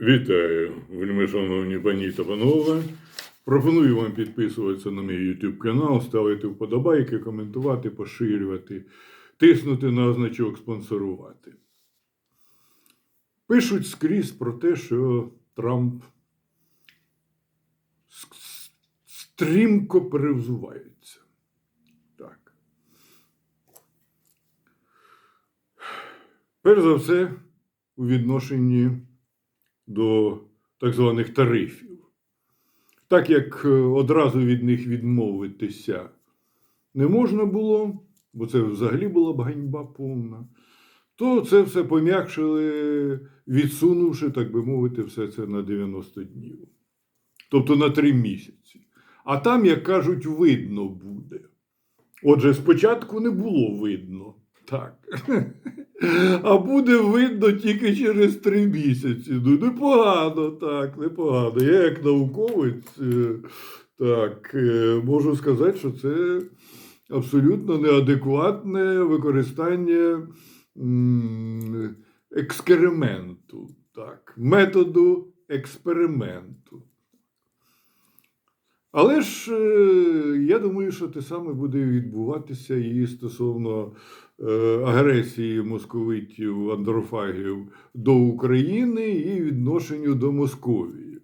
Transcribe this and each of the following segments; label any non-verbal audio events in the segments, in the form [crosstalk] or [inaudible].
Вітаю, вельми шановні пані та панове. Пропоную вам підписуватися на мій YouTube канал, ставити вподобайки, коментувати, поширювати, тиснути на значок спонсорувати. Пишуть скрізь про те, що Трамп стрімко перевзувається. Так. Перш за все, у відношенні до так званих тарифів. Так як е, одразу від них відмовитися не можна було, бо це взагалі була б ганьба повна, то це все пом'якшили, відсунувши, так би мовити, все це на 90 днів. Тобто на 3 місяці. А там, як кажуть, видно буде. Отже, спочатку не було видно. Так. [laughs] А буде видно тільки через три місяці. Ну, непогано, так, непогано. Я як науковець, е, так, е, можу сказати, що це абсолютно неадекватне використання м, експерименту, так, методу експерименту. Але ж е, я думаю, що те саме буде відбуватися і стосовно агресії московитів, андрофагів до України і відношенню до Московії.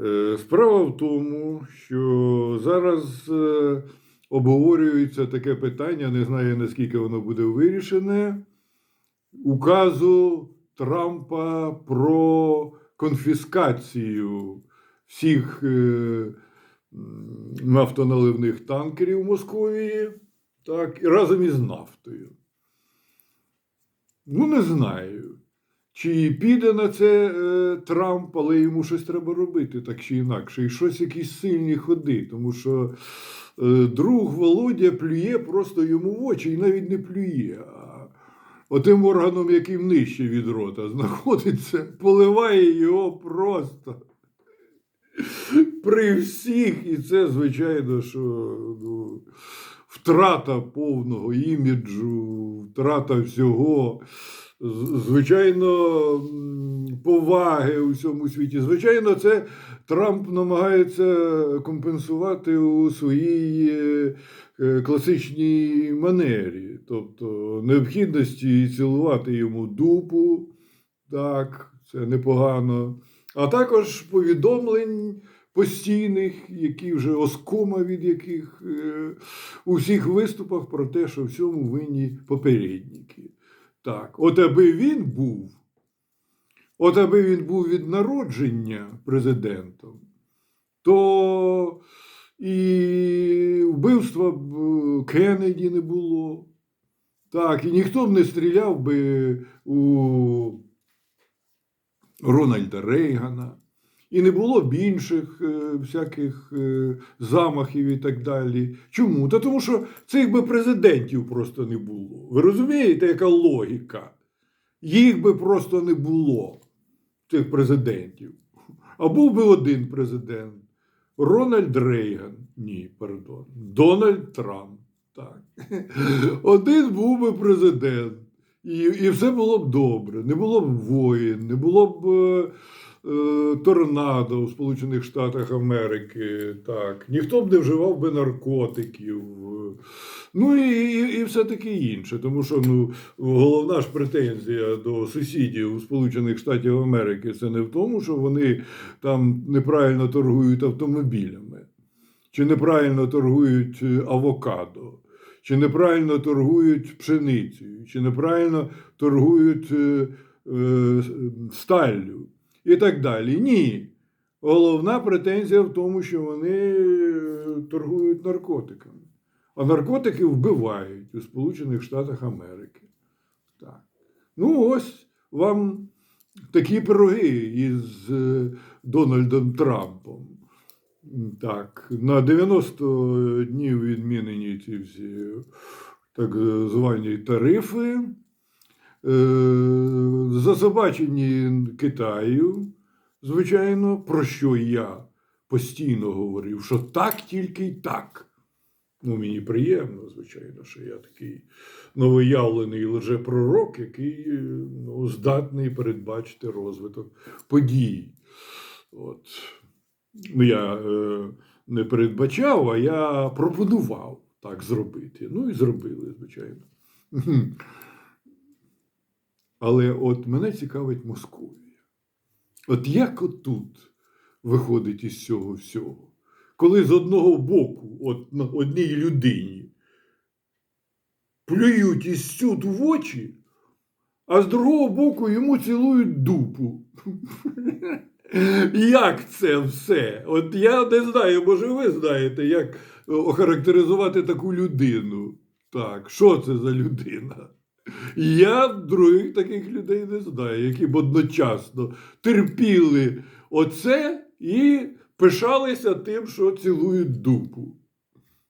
Е, Справа в тому, що зараз е, обговорюється таке питання, не знаю наскільки воно буде вирішене, указу Трампа про конфіскацію всіх е, нафтоналивних танкерів Московії, так, разом із нафтою. Ну, не знаю. Чи піде на це е, Трамп, але йому щось треба робити, так чи інакше. І щось якісь сильні ходи, тому що е, друг Володя плює просто йому в очі і навіть не плює. А отим органом, яким нижче від рота знаходиться, поливає його просто при всіх. І це, звичайно, що ну, втрата повного іміджу, втрата всього. Звичайно, поваги у всьому світі. Звичайно, це Трамп намагається компенсувати у своїй е, класичній манері, тобто необхідності цілувати йому дупу, так, це непогано, а також повідомлень постійних, які вже оскома від яких е, у всіх виступах про те, що всьому винні попередники. Так, от аби він був, от аби він був від народження президентом, то і вбивства б е, Кеннеді не було. Так, і ніхто б не стріляв би у Рональда Рейгана. І не було б інших е, всяких е, замахів і так далі. Чому? Та тому що цих би президентів просто не було. Ви розумієте, яка логіка? Їх би просто не було, цих президентів. А був би один президент. Рональд Рейган. Ні, пардон. Дональд Трамп. Так. [laughs] Один був би президент. І, і все було б добре. Не було б воїн, не було б е, торнадо у Сполучених Штатах Америки. Так. Ніхто б не вживав би наркотиків. Ну і, і, і все таке інше. Тому що ну, головна ж претензія до сусідів у Сполучених Штатів Америки це не в тому, що вони там неправильно торгують автомобілями, чи неправильно торгують е, авокадо, чи неправильно торгують пшеницею, чи неправильно торгують е, е, сталлю і так далі. Ні. Головна претензія в тому, що вони е, торгують наркотиками. А наркотики вбивають у Сполучених Штатах Америки. Так. Ну, ось вам такі пироги із е, Дональдом Трампом. Так, на 90 днів відмінені ці всі так звані тарифи, е, засобачені Китаю, звичайно, про що я постійно говорив, що так тільки й так. Ну, мені приємно, звичайно, що я такий новоявлений лжепророк, який е, ну, здатний передбачити розвиток подій. От. Ну, я е, не передбачав, а я пропонував так зробити. Ну і зробили, звичайно. Але от мене цікавить Московія. От як отут виходить із цього всього? Коли з одного боку, от на одній людині, плюють із сюд в очі, а з другого боку йому цілують дупу. [laughs] Як це все? От я не знаю, може, ви знаєте, як охарактеризувати таку людину. Так, що це за людина? Я других таких людей не знаю, які б одночасно терпіли оце і пишалися тим, що цілують дупу.